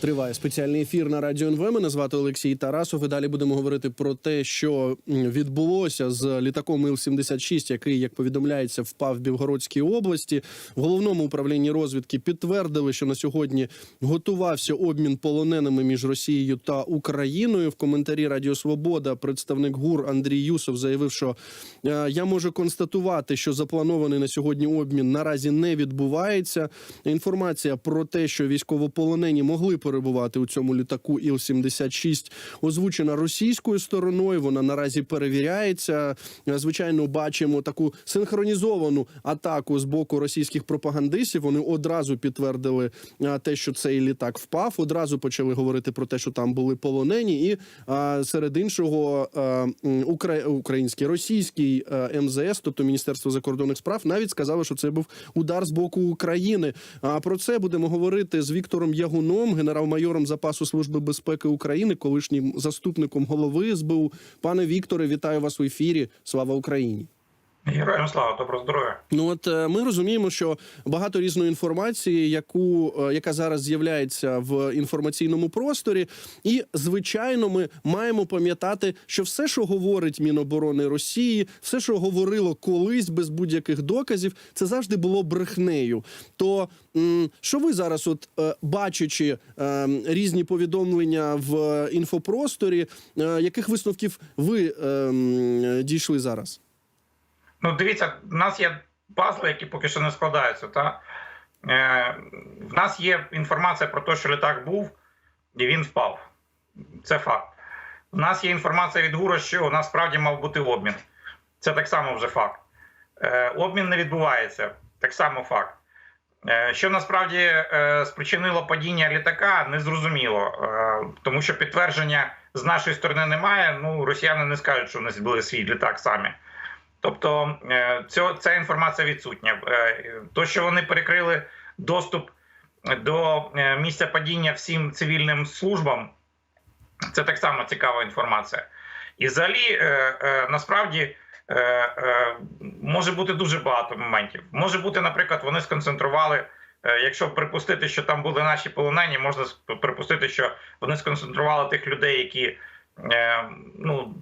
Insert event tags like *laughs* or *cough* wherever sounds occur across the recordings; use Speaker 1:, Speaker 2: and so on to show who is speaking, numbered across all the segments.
Speaker 1: Триває спеціальний ефір на радіо НВ. Мене звати Олексій Тарасов. І далі будемо говорити про те, що відбулося з літаком Іл-76, який, як повідомляється, впав в Білгородській області. В головному управлінні розвідки підтвердили, що на сьогодні готувався обмін полоненими між Росією та Україною. В коментарі Радіо Свобода представник ГУР Андрій Юсов заявив, що е, я можу констатувати, що запланований на сьогодні обмін наразі не відбувається. Інформація про те, що військовополонені могли перебувати у цьому літаку Іл-76, озвучена російською стороною. Вона наразі перевіряється. Звичайно, бачимо таку синхронізовану атаку з боку російських пропагандистів. Вони одразу підтвердили те, що цей літак впав. Одразу почали говорити про те, що там були полонені, і серед іншого український російський МЗС, тобто Міністерство закордонних справ, навіть сказали, що це був удар з боку України. А про це будемо говорити з Віктором Ягуном, генерал-майором запасу служби безпеки України, колишнім заступником голови СБУ. Пане Вікторе, вітаю вас у ефірі. Слава Україні!
Speaker 2: Героям слава, доброго здоров'я.
Speaker 1: Ну от е, ми розуміємо, що багато різної інформації, яку е, яка зараз з'являється в інформаційному просторі, і звичайно, ми маємо пам'ятати, що все, що говорить Міноборони Росії, все, що говорило колись без будь-яких доказів, це завжди було брехнею. То що ви зараз, от е, бачачи різні повідомлення в інфопросторі, яких висновків ви дійшли зараз?
Speaker 2: Ну, дивіться, в нас є пазли, які поки що не складаються. Та? Е, в нас є інформація про те, що літак був і він впав. Це факт. У нас є інформація від ГУРа, що насправді мав бути обмін. Це так само вже факт. Е, обмін не відбувається. Так само факт. Е, що насправді е, спричинило падіння літака, незрозуміло, е, тому що підтвердження з нашої сторони немає. Ну, росіяни не скажуть, що вони збили свій літак самі. Тобто е, ця, ця інформація відсутня. Е, То, що вони перекрили доступ до е, місця падіння всім цивільним службам, це так само цікава інформація. І взагалі, е, е, насправді, е, е, може бути дуже багато моментів. Може бути, наприклад, вони сконцентрували. е, Якщо припустити, що там були наші полонені, можна припустити, що вони сконцентрували тих людей, які е, ну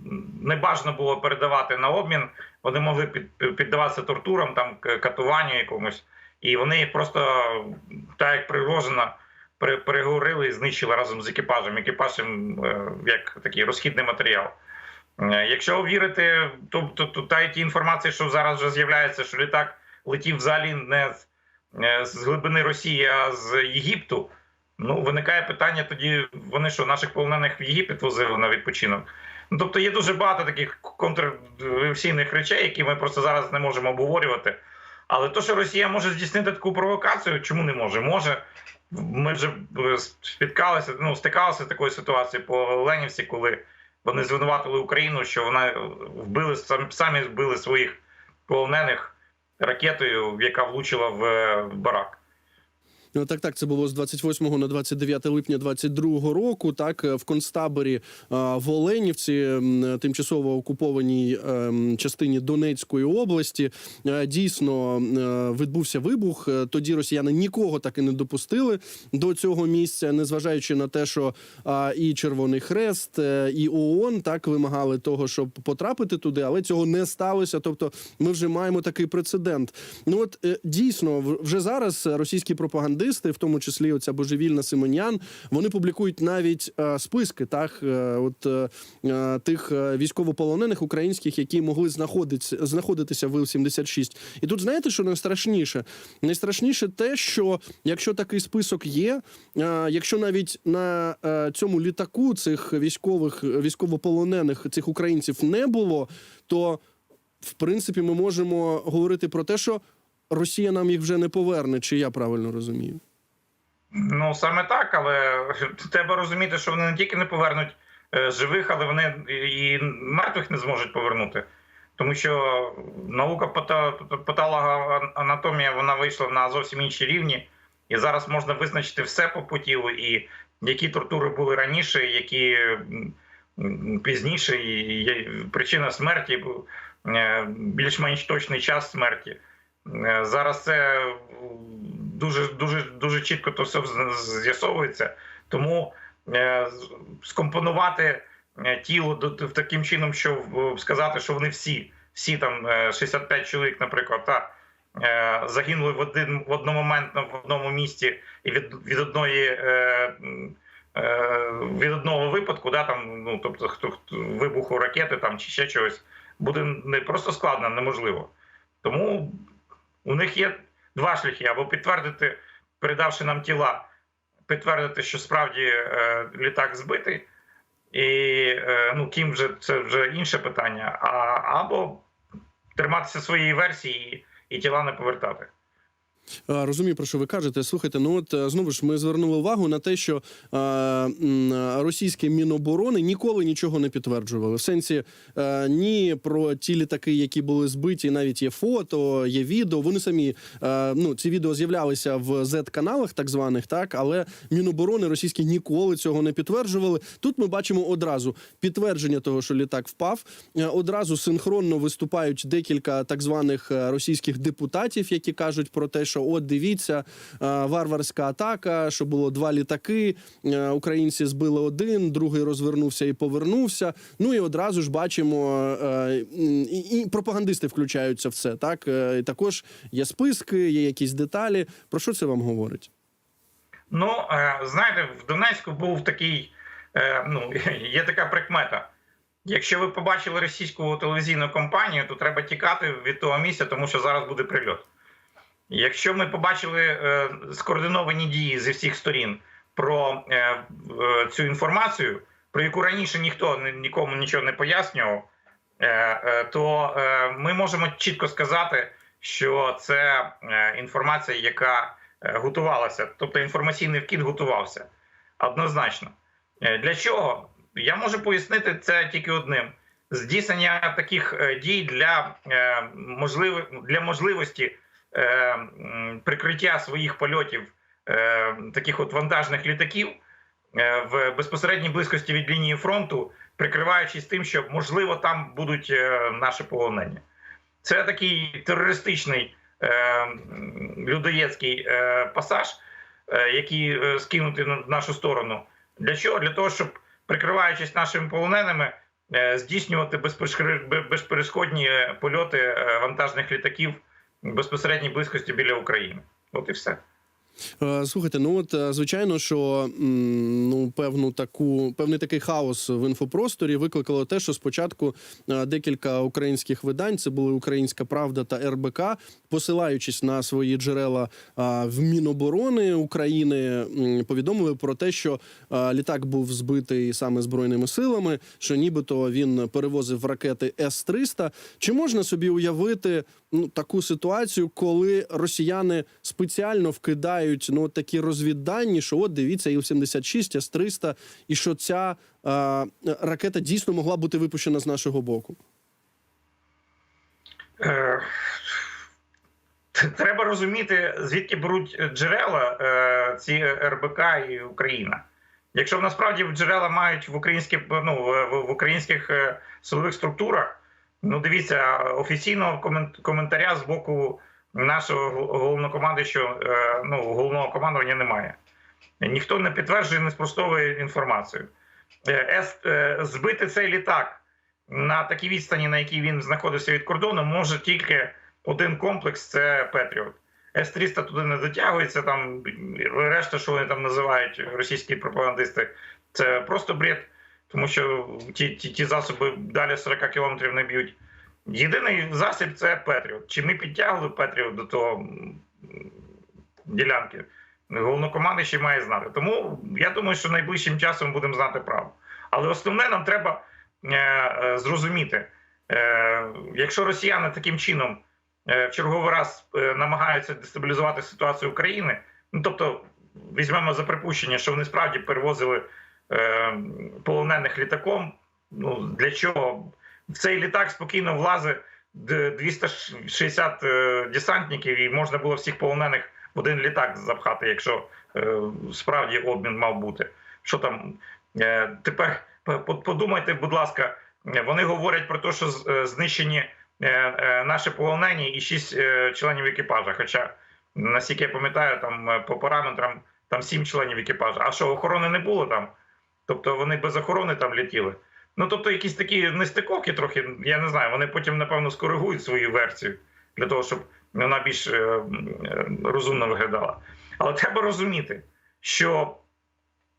Speaker 2: не бажано було передавати на обмін. Вони могли під, піддаватися тортурам, там катуванню якомусь, і вони просто так як пригрожено пере- переговорили і знищили разом з екіпажем. Екіпаж їм е, як такий розхідний матеріал. Е, Якщо вірити, то, то, то та й ті інформації, що зараз вже з'являється, що літак летів взагалі не з, е, з глибини Росії, а з Єгипту. Ну, виникає питання тоді, вони що, наших полонених в Єгипет возили на відпочинок. Ну, тобто є дуже багато таких контрверсійних речей, які ми просто зараз не можемо обговорювати. Але то, що Росія може здійснити таку провокацію, чому не може? Може. Ми вже е, спіткалися, ну, стикалися з такою ситуацією по Ленівці, коли вони звинуватили Україну, що вона вбили самі вбили своїх полонених ракетою, яка влучила в е, барак.
Speaker 1: Ну, так, так, це було з 28 на 29 липня 22 року. Так, е, в концтаборі а, в Оленівці, тимчасово окупованій ем, частині Донецької області, е, дійсно е, відбувся вибух. Е, Тоді росіяни нікого так і не допустили до цього місця, незважаючи на те, що і Червоний Хрест, е, і ООН так вимагали того, щоб потрапити туди, але цього не сталося. Тобто, ми вже маємо такий прецедент. Ну от е, дійсно, вже зараз російські пропагандисти, в тому числі оця божевільна Симонян, вони публікують навіть е, списки так, е, от е, тих військовополонених українських, які могли знаходитися, знаходитися в Іл-76. І тут знаєте, що найстрашніше? Найстрашніше те, що якщо такий список є, якщо навіть на цьому літаку цих військових військовополонених цих українців не було, то в принципі ми можемо говорити про те, що Росія нам їх вже не поверне, чи я правильно розумію?
Speaker 2: Ну саме так, але *laughs* треба розуміти, що вони не тільки не повернуть е, живих, але вони і мертвих не зможуть повернути. Тому що наука пата- патологоанатомія вона вийшла на зовсім інші рівні, і зараз можна визначити все по по тілу, і які тортури були раніше, які пізніше, і причина смерті, е, більш-менш точний час смерті. Е, Зараз це дуже дуже дуже чітко то все з'ясовується. Тому е, скомпонувати е, тіло до- таким чином, що сказати, що вони всі, всі там е, 65 чоловік, наприклад, та, е, загинули в один в одномоментно в одному місті і від, від одної. Е, е, від одного випадку, да, там, ну, тобто хто, хто вибуху ракети там, чи ще чогось, буде не просто складно, неможливо. Тому у них є два шляхи: або підтвердити, передавши нам тіла, підтвердити, що справді е, літак збитий, і е, ну, ким вже це вже інше питання, а, або триматися своєї версії і, і тіла не повертати.
Speaker 1: Розумію, про що ви кажете. Слухайте, ну от е, знову ж ми звернули увагу на те, що е, м, російське міноборони ніколи нічого не підтверджували. В сенсі е, ні про ті літаки, які були збиті, навіть є фото, є відео. Вони самі е, ну ці відео з'являлися в Z-каналах, так званих, так але міноборони російські ніколи цього не підтверджували. Тут ми бачимо одразу підтвердження того, що літак впав. Е, Одразу синхронно виступають декілька так званих е, російських депутатів, які кажуть про те, що от дивіться, е, варварська атака, що було два літаки. е, Українці збили один, другий розвернувся і повернувся. Ну і одразу ж бачимо, е, і, пропагандисти включаються в це. Так і також є списки, є якісь деталі. Про що це вам говорить?
Speaker 2: Ну, знаєте, в Донецьку був такий, ну, *laughs* є така прикмета. Якщо ви побачили російську телевізійну компанію, то треба тікати від того місця, тому що зараз буде прильот. Якщо ми побачили е, скоординовані дії зі всіх сторін про е, е, цю інформацію, про яку раніше ніхто нікому нічого не пояснював, то ми можемо чітко сказати, що це інформація, яка готувалася, тобто інформаційний вкид готувався однозначно. Для чого? Я можу пояснити це тільки одним: здійснення таких дій для, можливи, для можливості прикриття своїх польотів е, таких от вантажних літаків е, в безпосередній близькості від лінії фронту, прикриваючись тим, що можливо там будуть е, наші полонені. Це такий терористичний е, людоєцький е, пасаж, е, який е, скинутий на нашу сторону. Для чого? Для того, щоб прикриваючись нашими полоненими, е, здійснювати безперешкодні е, польоти е, вантажних літаків безпосередній близькості біля України. От і все.
Speaker 1: Е, Слухайте, ну от е, звичайно, що ну певну таку певний такий хаос в інфопросторі викликало те, що спочатку е, декілька українських видань, це були Українська Правда та РБК, посилаючись на свої джерела в Міноборони України, повідомили про те, що літак був збитий саме збройними силами, що нібито він перевозив ракети С-300. Чи можна собі уявити ну, таку ситуацію, коли росіяни спеціально вкидають ну такі розвіддані, що от дивіться, Іл-76, С-300, і що ця а, ракета дійсно могла бути випущена з нашого боку?
Speaker 2: Е, Треба розуміти, звідки беруть джерела е, ці РБК і Україна. Якщо насправді джерела мають в українських ну, в, українських е, силових структурах, ну дивіться, офіційного коментаря з боку нашого гол- головнокомандуючого, е, ну, головного командування немає. Ніхто не підтверджує, не спростовує інформацію. Е, С, е, збити цей літак на такій відстані, на якій він знаходився від кордону, може тільки один комплекс це Петріот. С-300 туди не дотягується. Там решта, що вони там називають російські пропагандисти, це просто бред, тому що ті, ті, ті засоби далі 40 кілометрів не б'ють. Єдиний засіб це Петріот. Чи ми підтягли Петріот до того ділянки? Головнокомандуючий має знати. Тому я думаю, що найближчим часом будемо знати правду. Але основне нам треба е, е, зрозуміти, е, якщо росіяни таким чином в черговий раз намагаються дестабілізувати ситуацію України, ну тобто візьмемо за припущення, що вони справді перевозили полонених літаком. Ну для чого в цей літак спокійно влазить 260 е, десантників, і можна було всіх полонених в один літак запхати, якщо е, справді обмін мав бути. Що там е, тепер подумайте, будь ласка, вони говорять про те, що знищені наші полонені і шість членів екіпажа. Хоча, наскільки я пам'ятаю, там по параметрам там сім членів екіпажу. А що охорони не було там? Тобто вони без охорони там летіли. Ну тобто, якісь такі нестиковки трохи, я не знаю. Вони потім напевно скоригують свою версію для того, щоб вона більш е, розумно виглядала. Але треба розуміти, що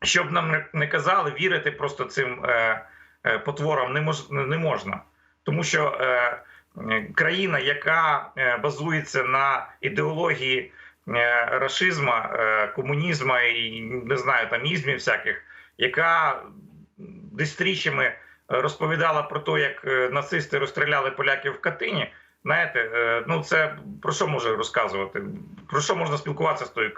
Speaker 2: щоб нам не- казали, вірити просто цим е, е, потворам не, мож, не можна. Тому що країна, яка базується на ідеології рашизму, комунізму і не знаю, там ізмів всяких, яка десятиріччями розповідала про те, як е, нацисти розстріляли поляків в Катині. Знаєте, е, ну це про що може розказувати? Про що можна спілкуватися з тою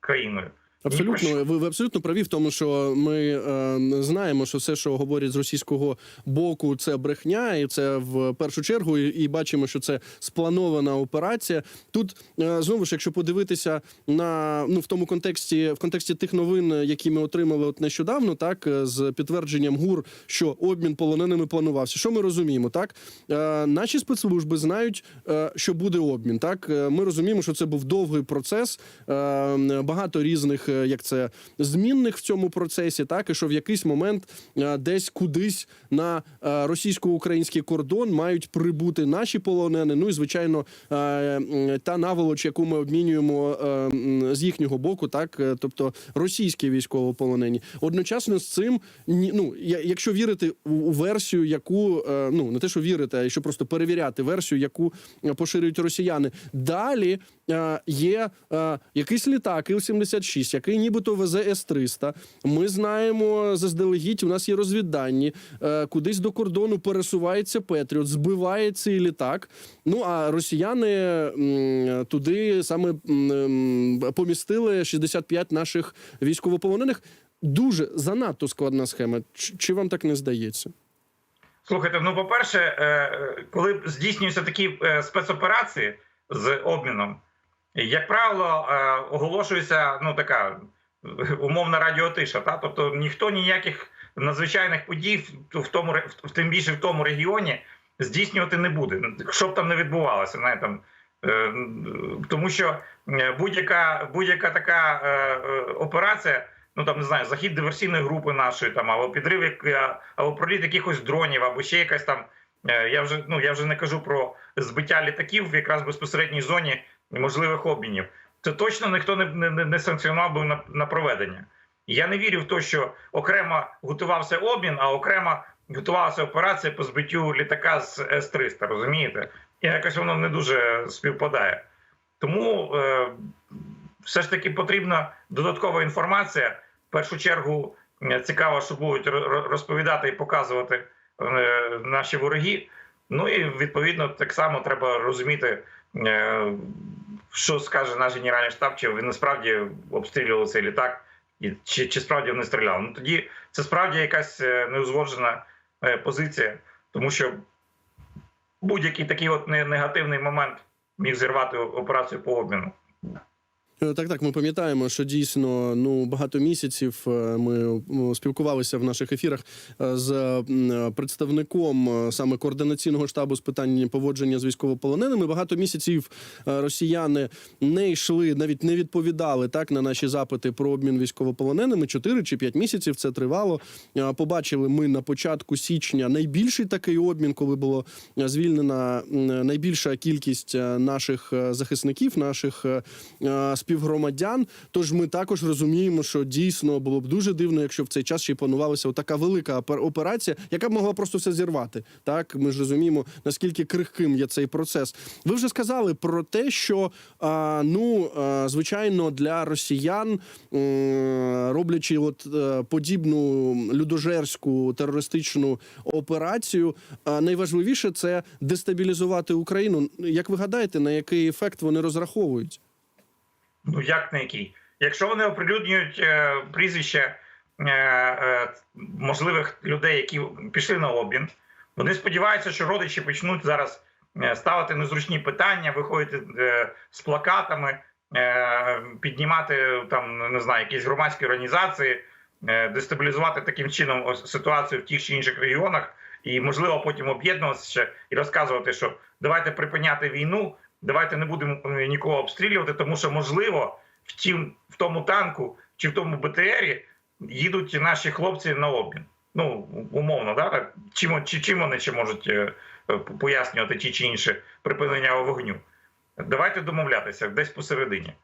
Speaker 2: країною?
Speaker 1: Абсолютно, ви, ви абсолютно праві в тому, що ми е, знаємо, що все, що говорять з російського боку, це брехня, і це в першу чергу, і, і бачимо, що це спланована операція. Тут е, знову ж, якщо подивитися на ну в тому контексті, в контексті тих новин, які ми отримали от нещодавно, так е, з підтвердженням ГУР, що обмін полоненими планувався. Що ми розуміємо? Так е, наші спецслужби знають, е, що буде обмін. Так Е, ми розуміємо, що це був довгий процес, е, багато різних, як це змінних в цьому процесі, так і що в якийсь момент е, десь кудись на е, російсько-український кордон мають прибути наші полонени. Ну і звичайно, е, та наволоч, яку ми обмінюємо е, з їхнього боку, так е, тобто російські військовополонені. Одночасно з цим ну якщо вірити у, версію, яку е, ну не те, що вірити, а що просто перевіряти версію, яку е, поширюють росіяни. Далі е, є е, якийсь літак Іл-76, який нібито везе С-300. Ми знаємо заздалегідь, у нас є розвіддані, е, кудись до кордону пересувається Петріот, збиває цей літак. Ну а росіяни туди саме помістили 65 наших військовополонених. Дуже занадто складна схема. Чи, вам так не здається?
Speaker 2: Слухайте, ну по-перше, е, е, коли здійснюються такі е, спецоперації з обміном, як правило, е, оголошується ну така е, умовна радіотиша. Та? Тобто ніхто ніяких надзвичайних подій в- тому в тим більше в тому регіоні здійснювати не буде. Що б там не відбувалося, знаєте, там. е, Тому що будь-яка будь-яка така операція, ну там не знаю, захід диверсійної групи нашої, там або підрив, або проліт якихось дронів, або ще якась там. Я вже ну я вже не кажу про збиття літаків в якраз безпосередній зоні можливих обмінів. Це точно ніхто не, не, не санкціонував би на, на проведення. Я не вірю в те, що окремо готувався обмін, а окремо готувалася операція по збиттю літака з С-300, розумієте? І якось воно не дуже співпадає. Тому е, все ж таки потрібна додаткова інформація. В першу чергу цікаво, що будуть ро- ро- розповідати і показувати е, наші вороги. Ну і відповідно так само треба розуміти, е, що скаже наш генеральний штаб, чи він насправді обстрілював цей літак, і чи, чи справді вони стріляли. Ну тоді це справді якась е, неузгоджена е, позиція, тому що будь-який такий от негативний момент міг зірвати операцію по обміну.
Speaker 1: Е, Так, так, ми пам'ятаємо, що дійсно ну багато місяців е, ми спілкувалися в наших ефірах е, з представником е, саме координаційного штабу з питань поводження з військовополоненими. Багато місяців е, росіяни не йшли, навіть не відповідали так на наші запити про обмін військовополоненими. Чотири чи п'ять місяців це тривало. Е, Побачили ми на початку січня найбільший такий обмін, коли було е, звільнена найбільша кількість е, наших е, захисників, наших е, е, співгромадян. Тож ми також розуміємо, що дійсно було б дуже дивно, якщо в цей час ще й планувалася така велика опер- операція, яка б могла просто все зірвати. Так, ми ж розуміємо, наскільки крихким є цей процес. Ви вже сказали про те, що ну звичайно для росіян, роблячи от е, подібну людожерську терористичну операцію, а, найважливіше це дестабілізувати Україну. Як ви гадаєте, на який ефект вони розраховують?
Speaker 2: Ну як на який? Якщо вони оприлюднюють е, прізвища е, е, можливих людей, які пішли на обмін, вони сподіваються, що родичі почнуть зараз е, ставити незручні питання, виходити е, з плакатами, е, піднімати там не знаю, якісь громадські організації, е, дестабілізувати таким чином ситуацію в тих чи інших регіонах, і можливо потім об'єднуватися і розказувати, що давайте припиняти війну, давайте не будемо е, нікого обстрілювати, тому що можливо в тім в тому танку чи в тому БТРі їдуть наші хлопці на обмін. Ну, умовно, да? Чим, чи, чим вони ще можуть е, е, пояснювати ті чи інші припинення вогню? Давайте домовлятися десь посередині.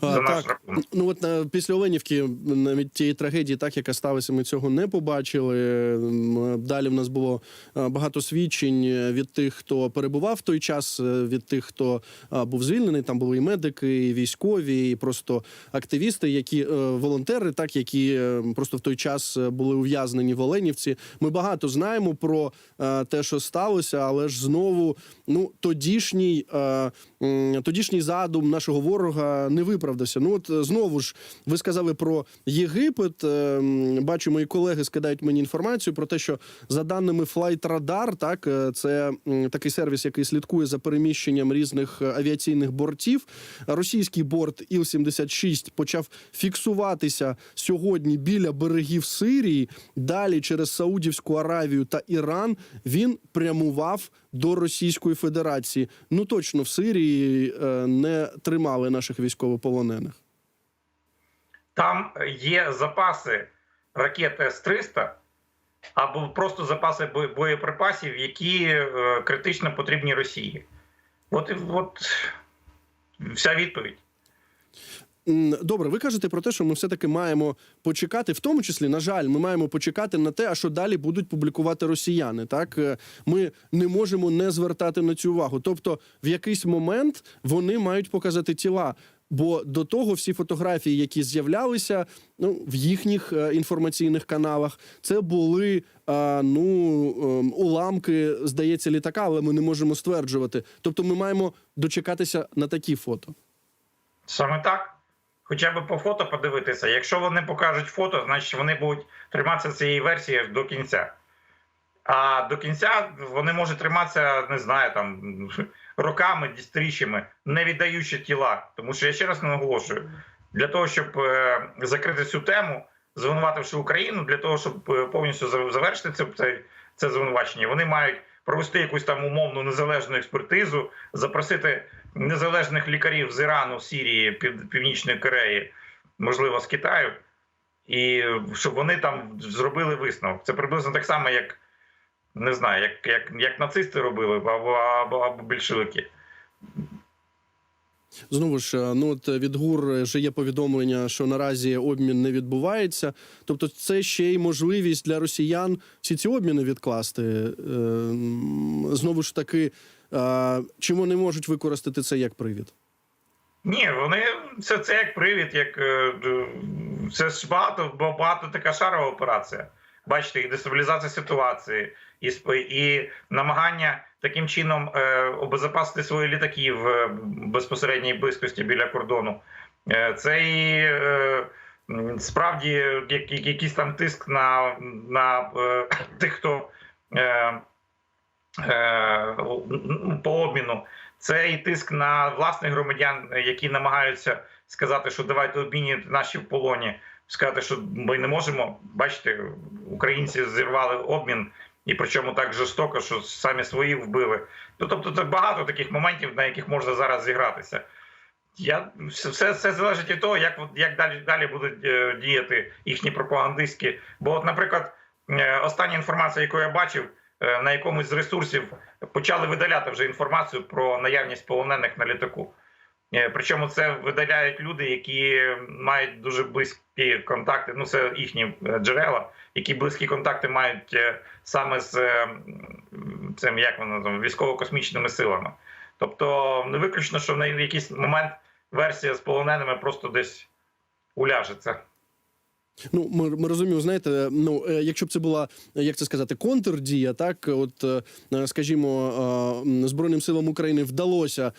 Speaker 1: А,
Speaker 2: За наш
Speaker 1: так,
Speaker 2: рахунок.
Speaker 1: ну от на після Оленівки навіть тієї трагедії, так яка сталася, ми цього не побачили. М, Далі в нас було е, багато свідчень е, від тих, хто перебував в той час, е, від тих, хто е, був звільнений. Там були і медики, і військові, і просто активісти, які е, волонтери, так які е, просто в той час е, були ув'язнені в Оленівці. Ми багато знаємо про е, те, що сталося, але ж знову ну тодішній, е, м, тодішній задум нашого ворога не виправдався. Ну от е, знову ж ви сказали про Єгипет. Е, Бачу, мої колеги скидають мені інформацію про те, що за даними Flight Radar, так е, це такий сервіс, який слідкує за переміщенням різних авіаційних бортів. Російський борт Іл-76 почав фіксуватися сьогодні біля берегів Сирії. Далі через Саудівську Аравію та Іран він прямував до Російської Федерації. Ну точно в Сирії е, не тримали наших військовополонених.
Speaker 2: Там є запаси ракет С-300 або просто запаси боєприпасів, які е, критично потрібні Росії. От от вся відповідь.
Speaker 1: Добре, ви кажете про те, що ми все-таки маємо почекати, в тому числі, на жаль, ми маємо почекати на те, а що далі будуть публікувати росіяни. Так Е, ми не можемо не звертати на цю увагу. Тобто, в якийсь момент вони мають показати тіла. Бо до того всі фотографії, які з'являлися ну, в їхніх е, інформаційних каналах, це були ну ем, уламки, здається, літака, але ми не можемо стверджувати. Тобто, ми маємо дочекатися на такі фото.
Speaker 2: Саме так. Хоча б по фото подивитися. Якщо вони покажуть фото, значить вони будуть триматися цієї версії до кінця. А до кінця вони можуть триматися, не знаю, там роками, десятиріччями, не віддаючи тіла. Тому що я ще раз наголошую: для того, щоб е, закрити цю тему, звинувативши Україну, для того, щоб е, повністю завершити це, це, це звинувачення, вони мають провести якусь там умовну незалежну експертизу, запросити незалежних лікарів з Ірану, Сірії, Північної Кореї, можливо, з Китаю, і щоб вони там зробили висновок. Це приблизно так само, як не знаю, як, як, як нацисти робили або, або, або більшовики.
Speaker 1: Знову ж, е, ну от від ГУР вже є повідомлення, що наразі обмін не відбувається. Тобто, це ще й можливість для росіян всі ці обміни відкласти. Е, Знову ж таки, чи вони можуть використати це як привід?
Speaker 2: Ні, вони це, це як привід, як е, це ж багато, багато така шарова операція. Бачите, і дестабілізація ситуації, і і намагання таким чином е, обезопасити свої літаки в е, безпосередній близькості біля кордону. Е, це і е, справді як- як- якийсь там тиск на, на е, *coughs* тих, хто е, по обміну. Це і тиск на власних громадян, які намагаються сказати, що давайте обмінюйте наші в полоні, сказати, що ми не можемо. Бачите, українці зірвали обмін, і причому так жорстоко, що самі свої вбили. Ну тобто, це багато таких моментів, на яких можна зараз зігратися. Я все, все залежить від того, як як далі далі будуть е, діяти їхні пропагандистські. Бо, от, наприклад, е, остання інформація, яку я бачив, е, на якомусь з ресурсів почали видаляти вже інформацію про наявність полонених на літаку. Е, Причому це видаляють люди, які мають дуже близькі контакти. Ну, це їхні е, джерела, які близькі контакти мають е, саме з е, цим, як воно називається, військово-космічними силами. Тобто, не виключно, що в якийсь момент версія з полоненими просто десь уляжеться.
Speaker 1: Ну, ми, ми розуміємо, знаєте, ну е, якщо б це була як це сказати, контрдія, так от е, скажімо, е, збройним силам України вдалося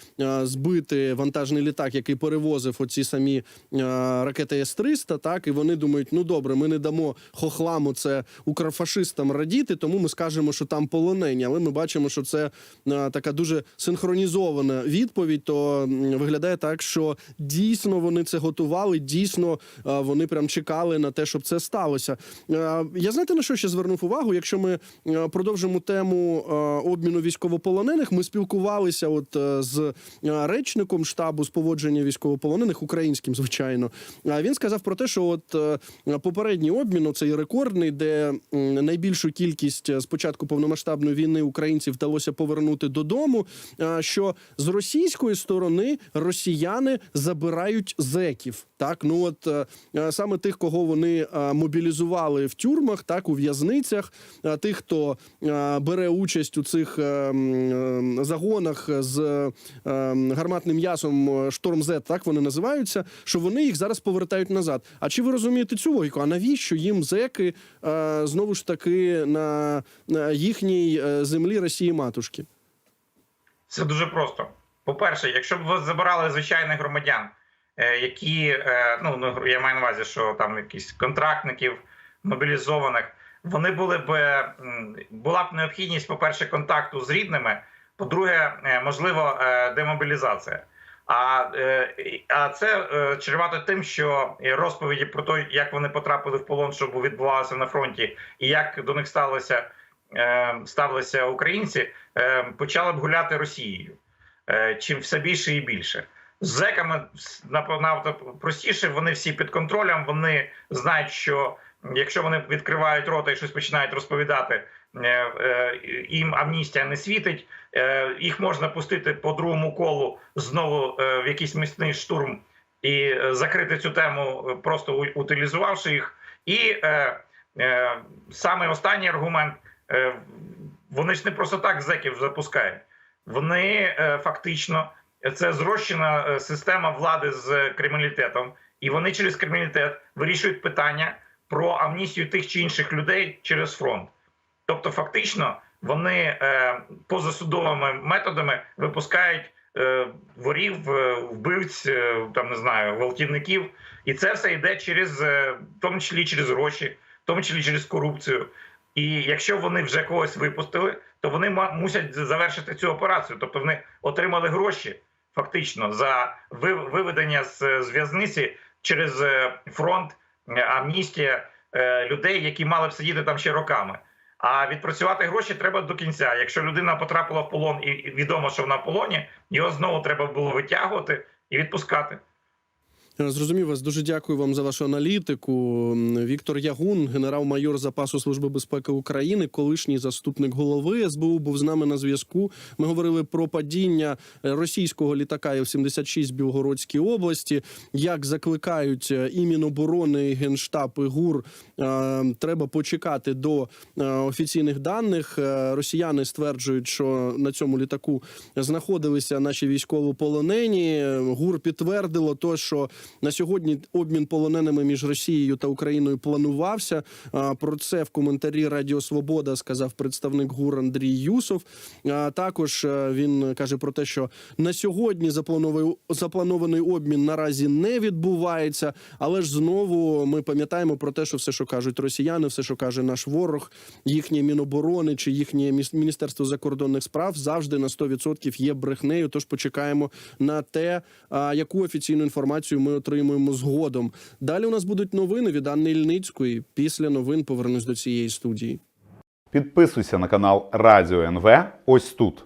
Speaker 1: збити вантажний літак, який перевозив оці самі ракети С-300, так і вони думають, ну добре, ми не дамо хохламу це укрофашистам радіти, тому ми скажемо, що там полонені. Але ми бачимо, що це така дуже синхронізована відповідь. То виглядає так, що дійсно вони це готували, дійсно вони прям чекали на те, щоб це сталося. Е, Я знаєте на що ще звернув увагу? Якщо ми е, продовжимо тему е, обміну військовополонених, ми спілкувалися от з речником штабу з поводження військовополонених, українським, звичайно. Він сказав про те, що от попередній обмін, цей рекордний, де найбільшу кількість з початку повномасштабної війни українців вдалося повернути додому. Що з російської сторони росіяни забирають зеків. Так, ну от саме тих, кого вони е, мобілізували в тюрмах, так у в'язницях, е, тих, хто е, бере участь у цих загонах з гарматним м'ясом шторм Z, так вони називаються. Що вони їх зараз повертають назад. А чи ви розумієте цю логіку? А навіщо їм зеки знову ж таки на, їхній землі Росії матушки?
Speaker 2: Це дуже просто. По-перше, якщо б ви забирали звичайних громадян, які е, ну ну, я маю на увазі, що там якісь контрактників мобілізованих, вони були б е, була б необхідність, по-перше, контакту з рідними, по-друге, е, можливо, е, демобілізація. А, е, а це е, чревато тим, що розповіді про те, як вони потрапили в полон, що відбувалося на фронті, і як до них сталося, е, ставилися українці, е, почали б гуляти Росією. Е, чим все більше і більше. З зеками напевно простіше, вони всі під контролем. Вони знають, що якщо вони відкривають рота і щось починають розповідати, е, е, їм амністія не світить. Е, Їх можна пустити по другому колу знову в якийсь місний штурм і закрити цю тему, просто утилізувавши їх. І саме останній аргумент: вони ж не просто так зеків запускають вони фактично це зрощена е, система влади з криміналітетом, і вони через криміналітет вирішують питання про амністію тих чи інших людей через фронт. Тобто, фактично, вони е, позасудовими методами випускають е, ворів, е, вбивць, е, там не знаю, гвалтівників, і це все йде через, е, в тому числі через гроші, в тому числі через корупцію. І якщо вони вже когось випустили, то вони мусять завершити цю операцію. Тобто вони отримали гроші фактично за ви- виведення з, в'язниці через е, фронт, е, амністія е, людей, які мали б сидіти там ще роками. А відпрацювати гроші треба до кінця. Якщо людина потрапила в полон і відомо, що вона в полоні, його знову треба було витягувати і відпускати.
Speaker 1: Зрозумів вас. Дуже дякую вам за вашу аналітику. Віктор Ягун, генерал-майор запасу служби безпеки України, колишній заступник голови СБУ, був з нами на зв'язку. Ми говорили про падіння е, російського літака Іл-76 в Білгородській області. Як закликають е, і Міноборони, і Генштаб, і ГУР, е, треба почекати до офіційних даних. Росіяни стверджують, що на цьому літаку знаходилися наші військовополонені. ГУР підтвердило то, що на сьогодні обмін полоненими між Росією та Україною планувався. Про це в коментарі Радіо Свобода сказав представник ГУР Андрій Юсов. Також е, він каже про те, що на сьогодні запланований, обмін наразі не відбувається. Але ж знову ми пам'ятаємо про те, що все, що кажуть росіяни, все, що каже наш ворог, їхнє міноборони чи їхнє міністерство закордонних справ завжди на 100% є брехнею. Тож почекаємо на те, яку офіційну інформацію ми отримуємо згодом. Далі у нас будуть новини від Анни Ільницької. Після новин повернусь до цієї студії.
Speaker 3: Підписуйся на канал Радіо НВ ось тут.